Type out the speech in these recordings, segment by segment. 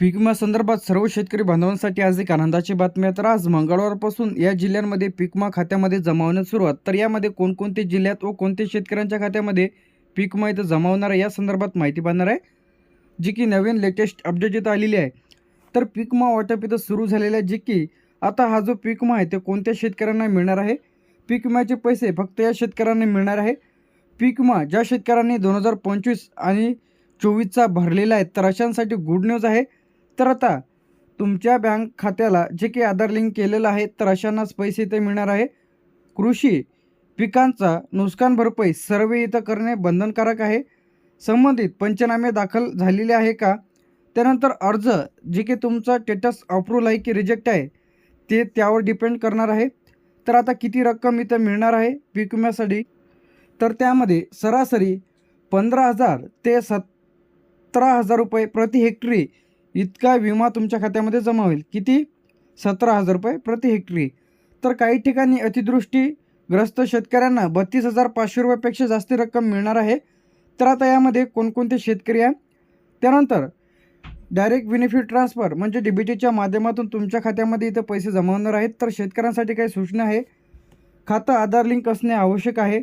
पीक विमा संदर्भात सर्व शेतकरी बांधवांसाठी आज एक आनंदाची बातमी आहे. तर आज मंगळवारपासून या जिल्ह्यांमध्ये पीक विमा खात्यामध्ये जमा होण्यास सुरुवात. तर यामध्ये कोणकोणते जिल्ह्यात व कोणत्या शेतकऱ्यांच्या खात्यामध्ये पीक विमा इथं जमा होणार आहे या संदर्भात माहिती पाहणार आहे. जी की नवीन लेटेस्ट अपडेट इथं आलेली आहे तर पीक विमा वाटप इथं सुरू झालेलं आहे. जी की आता हा जो पीक विमा आहे ते कोणत्या शेतकऱ्यांना मिळणार आहे? पीक विम्याचे पैसे फक्त या शेतकऱ्यांना मिळणार आहे. पीक विमा ज्या शेतकऱ्यांनी दोन हजार पंचवीस आणि चोवीसचा भरलेला आहे तर अशांसाठी गुड न्यूज आहे. तर आता तुमच्या बँक खात्याला जे काही आधार लिंक केलेलं आहे तर अशांनाच पैसे इथे मिळणार आहे. कृषी पिकांचा नुकसान भरपाई सर्वे इथं करणे बंधनकारक आहे. संबंधित पंचनामे दाखल झालेले आहे का? त्यानंतर अर्ज जे की तुमचा स्टेटस अप्रूव्हल आहे की रिजेक्ट आहे ते त्यावर डिपेंड करणार आहे. तर आता किती रक्कम इथं मिळणार आहे पीक विम्यासाठी? तर त्यामध्ये सरासरी पंधरा हजार ते सतरा हजार रुपये प्रति हेक्टरी इतका विमा तुमच्या खात्यामध्ये जमा होईल. किती? सतरा हजार रुपये प्रति हेक्टरी. तर काही ठिकाणी अतिदृष्टीग्रस्त शेतकऱ्यांना बत्तीस हजार पाचशे रुपयापेक्षा जास्त रक्कम मिळणार आहे. तर आता यामध्ये कोणकोणते शेतकरी आहे? त्यानंतर डायरेक्ट बेनिफिट ट्रान्सफर म्हणजे डी बी टीच्या माध्यमातून तुमच्या खात्यामध्ये इथं पैसे जमा होणार आहेत. तर शेतकऱ्यांसाठी काही सूचना आहे. खातं आधार लिंक असणे आवश्यक आहे.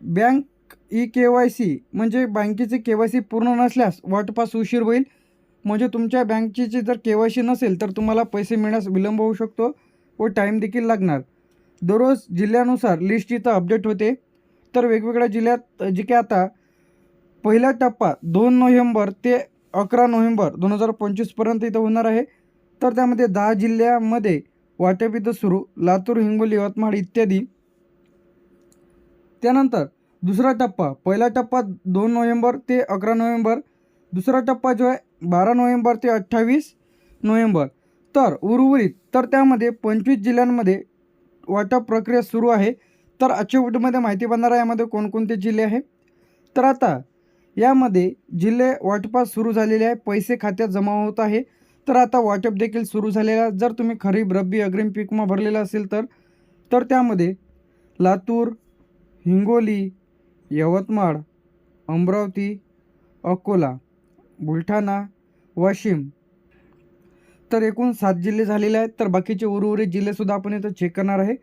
Bank E K Y C म्हणजे बँकेचे के वाय सी पूर्ण नसल्यास वाटपास उशीर होईल. म्हणजे तुमच्या बँकेची जर के वाय सी नसेल तर तुम्हाला पैसे मिळण्यास विलंब होऊ शकतो व टाईम देखील लागणार. दररोज जिल्ह्यानुसार लिस्ट इथं अपडेट होते तर वेगवेगळ्या जिल्ह्यात जे की आता पहिला टप्पा दोन नोव्हेंबर ते अकरा नोव्हेंबर दोन हजार पंचवीसपर्यंत इथं होणार आहे. तर त्यामध्ये दहा जिल्ह्यामध्ये वाटप इथं सुरू लातूर हिंगोली यवतमाळ इत्यादी. त्यानंतर दुसरा टप्पा पहिला टप्पा दोन नोव्हेंबर ते अकरा नोव्हेंबर. दुसरा टप्पा जो आहे बारा नोव्हेंबर ते अठ्ठावीस नोव्हेंबर. तर उर्वरित तर त्यामध्ये पंचवीस जिल्ह्यांमध्ये वाटप प्रक्रिया सुरू आहे. तर आजच्या व्हिडिओमध्ये माहिती बनणार आहे यामध्ये कोणकोणते जिल्हे आहे तर आता यामध्ये जिल्हे वाटपास सुरू झालेले आहे पैसे खात्यात जमा होत आहे. तर आता वाटप देखील सुरू झालेलं आहे. जर तुम्ही खरीप रब्बी अग्रिम पिकमा भरलेला असेल तर तर त्यामध्ये लातूर हिंगोली यवतमाळ अमरावती अकोला बुलढाणा वाशिम तर एकूण सात जिल्हे झालेले आहेत. तर बाकीचे उर्वरित जिल्हेसुद्धा आपण इथं चेक करणार आहे.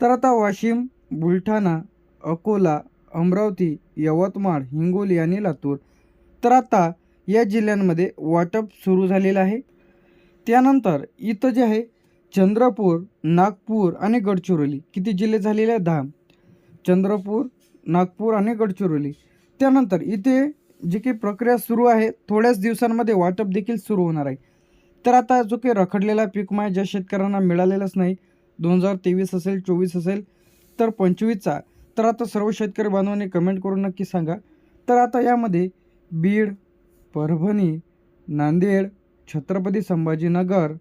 तर आता वाशिम बुलढाणा अकोला अमरावती यवतमाळ हिंगोली आणि लातूर. तर आता या जिल्ह्यांमध्ये वाटप सुरू झालेलं आहे. त्यानंतर इथं जे आहे चंद्रपूर नागपूर आणि गडचिरोली किती जिल्हे झालेले आहेत? दहा. चंद्रपूर नागपूर आणि गडचिरोली. त्यानंतर इथे जी की प्रक्रिया सुरू आहे थोड्याच दिवसांमध्ये वाटप देखील सुरू होणार आहे. तर आता जो काही रखडलेला पीक ज्या शेतकऱ्यांना मिळालेलाच नाही दोन हजार तेवीस असेल चोवीस असेल तर पंचवीसचा तर आता सर्व शेतकरी बांधवांनी कमेंट करून नक्की सांगा. तर आता यामध्ये बीड परभणी नांदेड छत्रपती संभाजीनगर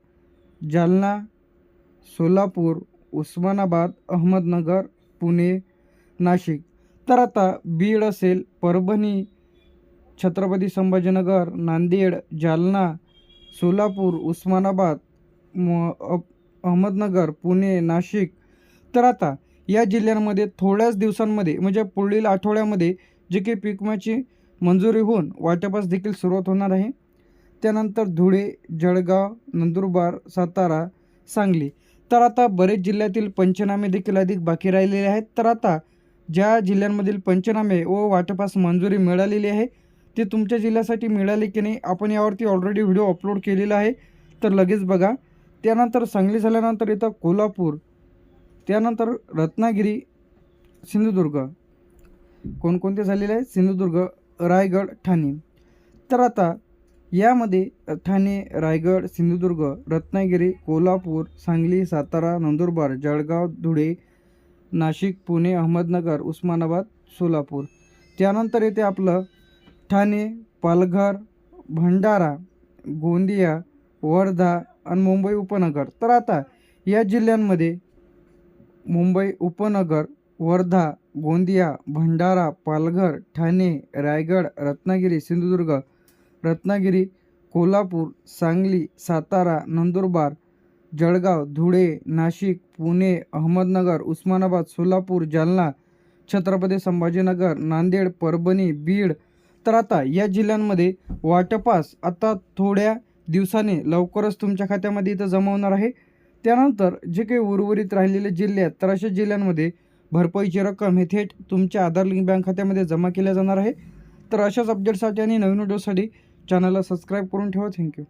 जालना सोलापूर उस्मानाबाद अहमदनगर पुणे नाशिक. तर आता बीड असेल परभणी छत्रपती संभाजीनगर नांदेड जालना सोलापूर उस्मानाबाद म अ- अहमदनगर पुणे नाशिक. तर आता या जिल्ह्यांमध्ये थोड्याच दिवसांमध्ये म्हणजे पुढील आठवड्यामध्ये जे काही पीक विम्याची मंजुरी होऊन वाटपास देखील सुरुवात होणार आहे. त्यानंतर धुळे जळगाव नंदुरबार सातारा सांगली. तर आता बरेच जिल्ह्यातील पंचनामे देखील अधिक बाकी राहिलेले आहेत. तर आता ज्या जिल्ह्यांमधील पंचनामे व वाटपास मंजुरी मिळालेली आहे ते तुमच्या जिल्ह्यासाठी मिळाले की नाही आपण यावरती ऑलरेडी व्हिडिओ अपलोड केलेला आहे. तर लगेच बघा. त्यानंतर सांगली झाल्यानंतर इथं कोल्हापूर त्यानंतर रत्नागिरी सिंधुदुर्ग. कोणकोणते झालेले आहे? सिंधुदुर्ग रायगड ठाणे. तर आता यामध्ये ठाणे रायगड सिंधुदुर्ग रत्नागिरी कोल्हापूर सांगली सातारा नंदुरबार जळगाव धुळे नाशिक पुणे अहमदनगर उस्मानाबाद सोलापूर. त्यानंतर येते आपलं ठाणे पालघर भंडारा गोंदिया वर्धा आणि मुंबई उपनगर. तर आता या जिल्ह्यांमध्ये मुंबई उपनगर वर्धा गोंदिया भंडारा पालघर ठाणे रायगड रत्नागिरी सिंधुदुर्ग रत्नागिरी कोल्हापूर सांगली सातारा नंदुरबार जळगाव धुळे नाशिक पुणे अहमदनगर उस्मानाबाद सोलापूर जालना छत्रपती संभाजीनगर नांदेड परभणी बीड तर आता या जिल्ह्यांमध्ये वाटपास आता थोड्या दिवसाने लवकरच तुमच्या खात्यामध्ये इथं जमा होणार आहे. त्यानंतर जे काही उर्वरित राहिलेले जिल्हे आहेत तर अशा जिल्ह्यांमध्ये भरपाईची रक्कम हे थेट तुमच्या आधार लिंक बँक खात्यामध्ये जमा केल्या जाणार आहे. तर अशाच अपडेटसाठी आणि नवीन व्हिडिओसाठी चॅनलला सबस्क्राईब करून ठेवा. थँक्यू